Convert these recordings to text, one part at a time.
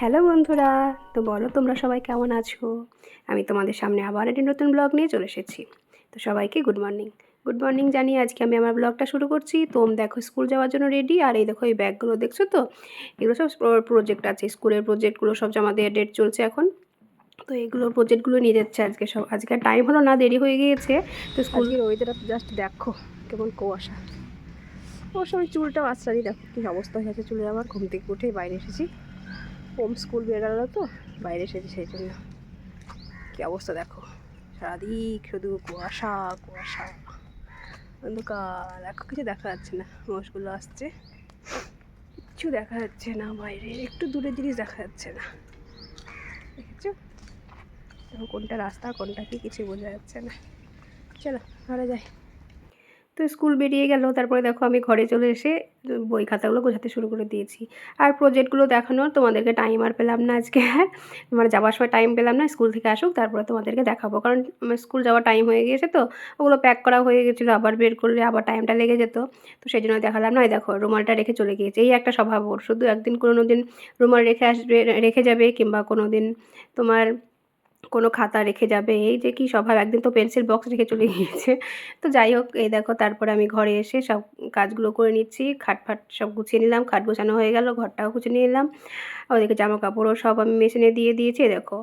Hello বন্ধুরা, তো বলো তোমরা সবাই কেমন আছো? আমি তোমাদের সামনে আবার একটি নতুন ব্লগ নিয়ে চলে এসেছি। তো সবাইকে গুড মর্নিং গুড মর্নিং জানিয়ে আজকে আমি আমার ব্লগটা শুরু করছি। তোম দেখো স্কুল যাওয়ার জন্য রেডি আর এই দেখো এই ব্যাগগুলো দেখছ তো? এগুলো সব প্রজেক্ট আছে স্কুলের প্রজেক্টগুলো সব জমা দিয়ে ডেট চলছে এখন। তো এগুলো প্রজেক্টগুলো নিয়ে যাচ্ছে আজকে সব। আজকে টাইম হলো না, দেরি হয়ে গিয়েছে। তো স্কুল ওয়েদারটা জাস্ট দেখো কেমন কুয়াশা। অবশ্য আমি চুলটাও আশ্রারি দেখো কী অবস্থা হয়েছে চুলের আমার ঘুম থেকে উঠে বাইরে এসেছি। হোম স্কুল বেরোলো তো, বাইরে এসেছি সেই জন্য। কী অবস্থা দেখো? সারাদিক শুধু কুয়াশা কুয়াশা, অন্ধকার। এখন কিছু দেখা যাচ্ছে না মোষগুলো আসছে। কিচ্ছু দেখা যাচ্ছে না বাইরে, একটু দূরের জিনিস দেখা যাচ্ছে না। দেখেছ? দেখো কোনটা রাস্তা, কোনটা কি, কিছু বোঝা যাচ্ছে না। চলো ঘরে যাই। তো স্কুল বেরিয়ে গেল, তারপরে দেখো আমি ঘরে চলে এসে বই খাতাগুলো গোছাতে শুরু করে দিয়েছি। আর প্রজেক্টগুলো দেখানোর তোমাদেরকে টাইম আর পেলাম না আজকে আর। মানে যাওয়ার সময় টাইম পেলাম না স্কুল থেকে আসুক, তারপরে তোমাদেরকে দেখাবো। কারণ স্কুল যাওয়ার টাইম হয়ে গিয়েছে তো, ওগুলো প্যাক করা হয়ে গেছিল আবার বের করলে আবার টাইমটা লেগে যেত। তো সেই জন্য দেখালাম না দেখো, রুমালটা রেখে চলে গিয়েছে। এই একটা স্বভাব ওর। শুধু একদিন কোনো দিন রুমাল রেখে আসবে রেখে যাবে, কিংবা কোনো দিন তোমার কোনো খাতা রেখে যাবে, এই যে কি স্বভাব, একদিন তো পেন্সিল বক্স রেখে চলে গিয়েছে। তো যাই হোক, এই দেখো, তারপরে আমি ঘরে এসে সব কাজগুলো করে নিচ্ছি, খাট ফাট সব গুছিয়ে নিলাম, খাট গোছানো হয়ে গেল, ঘরটাও গুছিয়ে নিলাম ওদেরকে জামা কাপড়ও সব আমি মেশিনে দিয়ে দিয়েছি দেখো।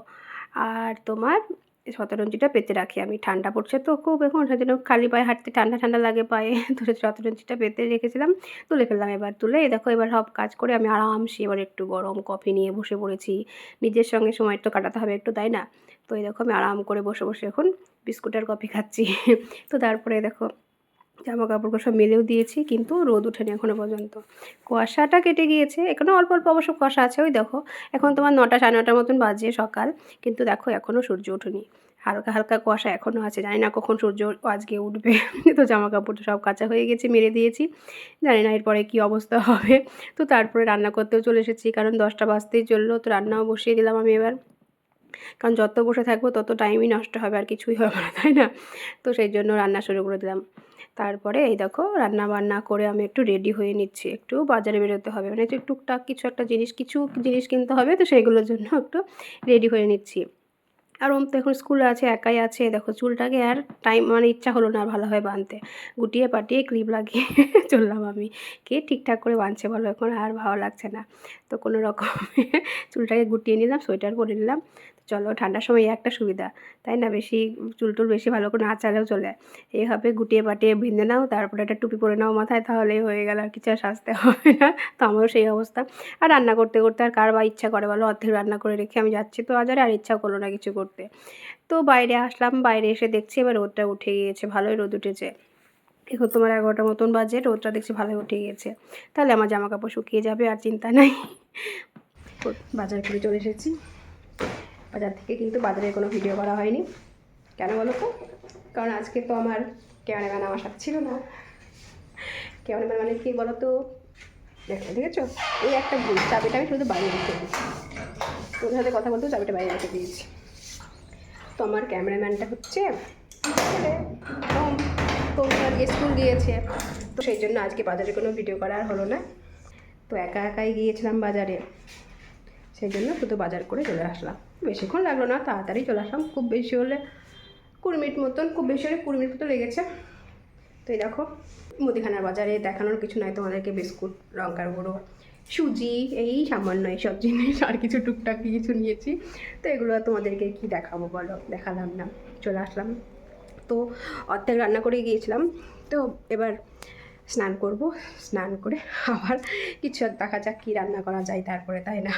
আর তোমার শতরঞ্জিটা পেতে রাখি আমি। ঠান্ডা পড়ছে তো খুব এখন সেজন্য খালি পায়ে হাঁটতে ঠান্ডা ঠান্ডা লাগে পায়ে। তো শতরঞ্জিটা পেতে রেখেছিলাম, তুলে ফেললাম এবার, তুলে দেখো এবার সব কাজ করে আমি আরামসে এবার একটু গরম কফি নিয়ে বসে পড়েছি। নিজের সঙ্গে সময় তো কাটাতে হবে একটু, তাই না? তো এই দেখো আমি আরাম করে বসে বসে এখন বিস্কুট আর কফি খাচ্ছি। তো তারপরে দেখো জামা কাপড়গুলো সব মেলেও দিয়েছি, কিন্তু রোদ ওঠেনি এখনও পর্যন্ত। কুয়াশাটা কেটে গিয়েছে এখনও অল্প অল্প অবশ্য কুয়াশা আছে, ওই দেখো। এখন তোমার নটা সাড়ে নটার মতন বাজে সকাল, কিন্তু দেখো এখনও সূর্য ওঠেনি। হালকা হালকা কুয়াশা এখনও আছে, জানি না কখন সূর্য আজকে উঠবে। তো জামা কাপড় সব কাঁচা হয়ে গেছে মেরে দিয়েছি। জানি না এরপরে কী অবস্থা হবে। তো তারপরে রান্না করতেও চলে এসেছি, কারণ দশটা বাজতেই চলল, তো রান্নাও বসিয়ে দিলাম আমি এবার। কারণ যত বসে থাকব তত টাইমই নষ্ট হবে, আর কিছুই হবে না, তাই না? তো সেই জন্য রান্না শুরু করে দিলাম। তারপরে এই দেখো রান্না বান্না করে আমি একটু রেডি হয়ে নিচ্ছি। একটু বাজারে বেরোতে হবে। মানে একটু টুকটাক কিছু একটা জিনিস, কিছু জিনিস কিনতে হবে তো সেইগুলোর জন্য একটু রেডি হয়ে নিচ্ছি। আর ওম তো এখন স্কুলে আছে, একাই আছে। দেখো চুলটাকে আর টাইম মানে ইচ্ছা হলো না ভালোভাবে বাঁধতে গুটিয়ে পাটিয়ে ক্লিপ লাগিয়ে চললাম আমি। কে ঠিকঠাক করে বাঁধছে বলো? এখন আর ভালো লাগছে না। তো কোনো রকম চুলটাকে গুটিয়ে নিলাম সোয়েটার পরে নিলাম। চলো, ঠান্ডার সময় একটা সুবিধা। তাই না? বেশি চুল টুল বেশি ভালো করে না চালেও চলে। এইভাবে গুটিয়ে পাটিয়ে বেঁধে নাও, তারপরে একটা টুপি পরে নাও মাথায়, তাহলেই হয়ে গেল আর কিছু আর সাজতে হবে না। তো আমারও সেই অবস্থা। আর রান্না করতে করতে আর কার বা ইচ্ছা করে বলো? অর্ধেক রান্না করে রেখে আমি যাচ্ছি তো আজারে আর ইচ্ছা করল না কিছু করতে। তো বাইরে আসলাম, বাইরে এসে দেখছি এবার রোদটা উঠে গিয়েছে, ভালোই রোদ উঠেছে। এখন তোমার এগারোটার মতন বাজে, রোদটা দেখছি ভালোই উঠে গিয়েছে। তাহলে আমার জামা কাপড় শুকিয়ে যাবে, আর চিন্তা নাই। বাজার করে চলে এসেছি। বাজার থেকে কিন্তু বাজারে কোনো ভিডিও করা হয়নি। কেন বলো তো? কারণ আজকে তো আমার ক্যামেরাম্যান আমার সাথে ছিল না। ক্যামেরাম্যান মানে কি বলো তো দেখো, দেখেছ? এই একটা ভুল চাবিটা আমি শুধু বাইরে রেখে দিয়েছি। তোদের সাথে কথা বলতেও চাবিটা বাইরে রেখে দিয়েছি। তো আমার ক্যামেরাম্যানটা হচ্ছে স্কুল গিয়েছে তো সেই জন্য আজকে বাজারে কোনো ভিডিও করা আর হলো না। তো একা একাই গিয়েছিলাম বাজারে। সেই জন্য শুধু বাজার করে চলে আসলাম। বেশিক্ষণ লাগল না, তাড়াতাড়ি চলে আসলাম। খুব বেশি হলে কুড়ি মিনিট মতন, খুব বেশি হলে কুড়ি মিনিট মতো লেগেছে। তো এই দেখো, মুদিখানার বাজারে দেখানোর কিছু নাই, তোমাদেরকে বিস্কুট, লঙ্কার গুঁড়ো, সুজি, এই সামান্য এইসব জিনিস আর কিছু টুকটাক কিছু নিয়েছি। তো এগুলো তোমাদেরকে কি দেখাবো বলো? দেখালাম না, চলে আসলাম। তো অর্ধেক রান্না করে গিয়েছিলাম। তো এবার স্নান করব, স্নান করে আবার কিছু দেখা যাক কী রান্না করা যায় তারপরে, তাই না?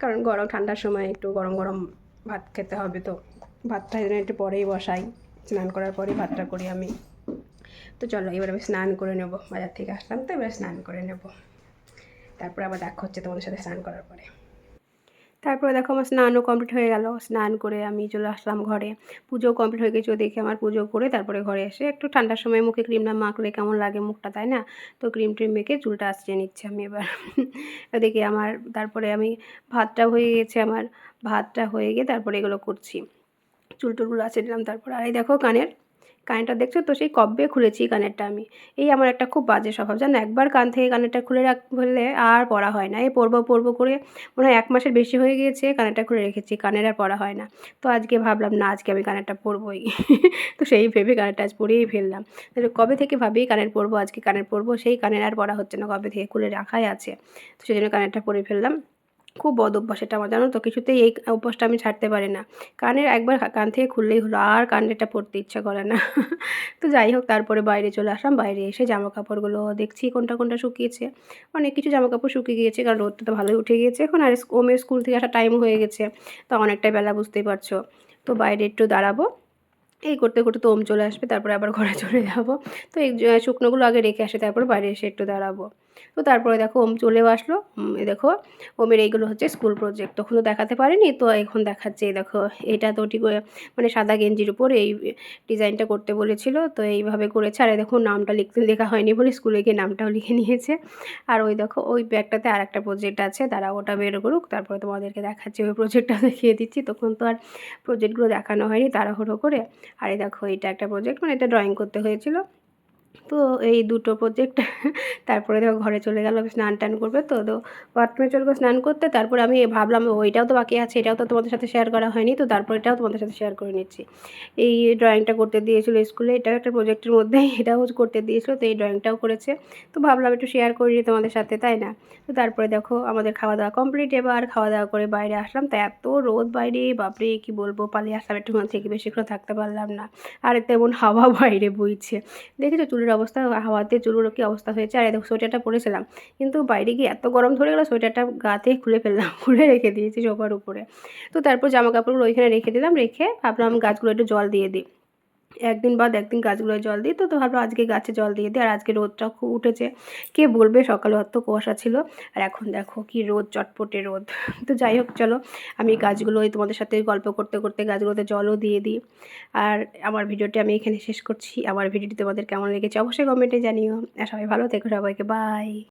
কারণ গরম ঠান্ডার সময় একটু গরম গরম ভাত খেতে হবে তো। ভাতটা যেন একটু পরেই বসাই। স্নান করার পরেই ভাতটা করি আমি। তো চলো, এবার আমি স্নান করে নেব, বাজার থেকে আসলাম তো, এবার স্নান করে নেব। তারপরে আবার দেখা হচ্ছে তোমাদের সাথে স্নান করার পরে। তারপরে দেখো আমার স্নানও কমপ্লিট হয়ে গেল। স্নান করে আমি চলে আসলাম ঘরে। পুজো কমপ্লিট হয়ে গেছে দেখে আমার পুজো করে তারপরে ঘরে এসে একটু ঠান্ডার সময় মুখে ক্রিম না মাখলে কেমন লাগে মুখটা, তাই না? তো ক্রিম ট্রিম মেখে চুলটা আসছিয়ে নিচ্ছি আমি এবার। দেখি আমার তারপরে আমি ভাতটা হয়ে গেছে আমার। ভাতটা হয়ে গিয়ে তারপরে এগুলো করছি। চুল টুলগুলো আছে দিলাম তারপরে। আর এই দেখো কানের কানেরটা দেখছ? তো সেই কবে খুলেছি কানেরটা আমি। এই আমার একটা খুব বাজে স্বভাব, জানো? একবার কান থেকে কানেরটা খুলে রাখ আর পরা হয় না। এই পরবো পরবো করে মনে হয় এক মাসের বেশি হয়ে গিয়েছে, কানেরটা খুলে রেখেছি, কানের আর পরা হয় না। তো আজকে ভাবলাম, না, আজকে আমি কানেরটা পরবোই তো সেই ভেবে কানেরটা আজ পরেই ফেললাম। তাহলে কবে থেকে ভাবি কানের পরবো আজকে কানের পরবো সেই কানের আর পরা হচ্ছে না, কবে থেকে খুলে রাখাই আছে। তো সেই জন্য কানেরটা পরে ফেললাম। খুব বদ অভ্যাস এটা আমার, জানো তো? কিছুতেই এই অভ্যাসটা আমি ছাড়তে পারি না। কানের একবার কান থেকে খুললেই হলো, আর কানেরটা পরতে ইচ্ছা করে না। তো যাই হোক, তারপরে বাইরে চলে আসলাম। বাইরে এসে জামা কাপড়গুলো দেখছি কোনটা কোনটা শুকিয়েছে। অনেক কিছু জামা কাপড় শুকিয়ে গিয়েছে, কারণ রোদটা তো ভালোই উঠে গিয়েছে। এখন আর ওমের স্কুল থেকে আসা টাইম হয়ে গেছে। তো অনেকটাই বেলা, বুঝতেই পারছ। তো বাইরে একটু দাঁড়াবো। এই করতে করতে তো ওম চলে আসবে, তারপরে আবার ঘরে চলে যাব। তো এই শুকনোগুলো আগে রেখে আসে, তারপর বাইরে এসে একটু দাঁড়াবো। তো তারপরে দেখো ওম চলেও আসলো। দেখো, ওমের এইগুলো হচ্ছে স্কুল প্রজেক্ট তখন তো দেখাতে পারিনি, তো এখন দেখাচ্ছে দেখো, এটা তো ঠিক মানে সাদা গেঞ্জির উপর এই ডিজাইনটা করতে বলেছিল, তো এইভাবে করেছে। আর দেখো, নামটা লিখতে লেখা হয়নি বলে স্কুলে গিয়ে নামটাও লিখে নিয়েছে। আর ওই দেখো, ওই ব্যাগটাতে আর একটা প্রজেক্ট আছে তারা ওটা বের করুক, তারপরে তোমাদেরকে দেখাচ্ছি, ওই প্রজেক্টটা দেখিয়ে দিচ্ছি। তখন তো আর প্রজেক্টগুলো দেখানো হয়নি, তাড়াহুড়ো করে। আর এই দেখো, এটা একটা প্রজেক্ট মানে এটা ড্রয়িং করতে হয়েছিল। তো এই দুটো প্রজেক্ট তারপরে দেখো ঘরে চলে গেল, স্নান টান করবে তো তো বাথরুমে চলে গেলো স্নান করতে, তারপরে আমি ভাবলাম ওইটাও তো বাকি আছে, এটাও তো তোমাদের সাথে শেয়ার করা হয়নি তো তারপর এটাও তোমাদের সাথে শেয়ার করে নিচ্ছি। এই ড্রয়িংটা করতে দিয়েছিল স্কুলে, এটাও একটা প্রজেক্টের মধ্যেই, এটাও করতে দিয়েছিল, তো এই ড্রয়িংটাও করেছে। তো ভাবলাম একটু শেয়ার করি তোমাদের সাথে, তাই না? তো তারপরে দেখো আমাদের খাওয়া দাওয়া কমপ্লিট এবার খাওয়া দাওয়া করে বাইরে আসলাম, তা এত রোদ বাইরে, বাপরে, কি বলব, পালিয়ে আসলাম একটু থেকে বেশিক্ষণ থাকতে পারলাম না। আর তেমন হাওয়া বাইরে বইছে। দেখেছ চুলের অবস্থা হাওয়াতে জরুরি কি অবস্থা হয়েছে? আর এই দেখো সোয়েটারটা পরেছিলাম। কিন্তু বাইরে গিয়ে এত গরম ধরে গেলো সোয়েটারটা গাতে খুলে ফেললাম খুলে রেখে দিয়েছি সোফার উপরে। তো তারপর জামা কাপড়গুলো ওইখানে রেখে দিলাম রেখে ভাবলাম গাছগুলো একটু জল দিয়ে দিই। একদিন বাদ, একদিন গাছগুলোয় জল দিই। তো তো ভাবলাম আজকে গাছে জল দিয়ে দিই, আর আজকে রোদটাও খুব উঠেছে। কে বলবে? সকালে অত কুয়াশা ছিল। আর এখন দেখো কি রোদ, চটপটে রোদ। তো যাই হোক, চলো। আমি গাছগুলো ওই তোমাদের সাথে গল্প করতে করতে গাছগুলোতে জলও দিয়ে দিই। আর আমার ভিডিওটি আমি এখানে শেষ করছি। আমার ভিডিওটি তোমাদের কেমন লেগেছে অবশ্যই কমেন্টে জানিও। আর সবাই ভালো থেকো সবাইকে। বাই।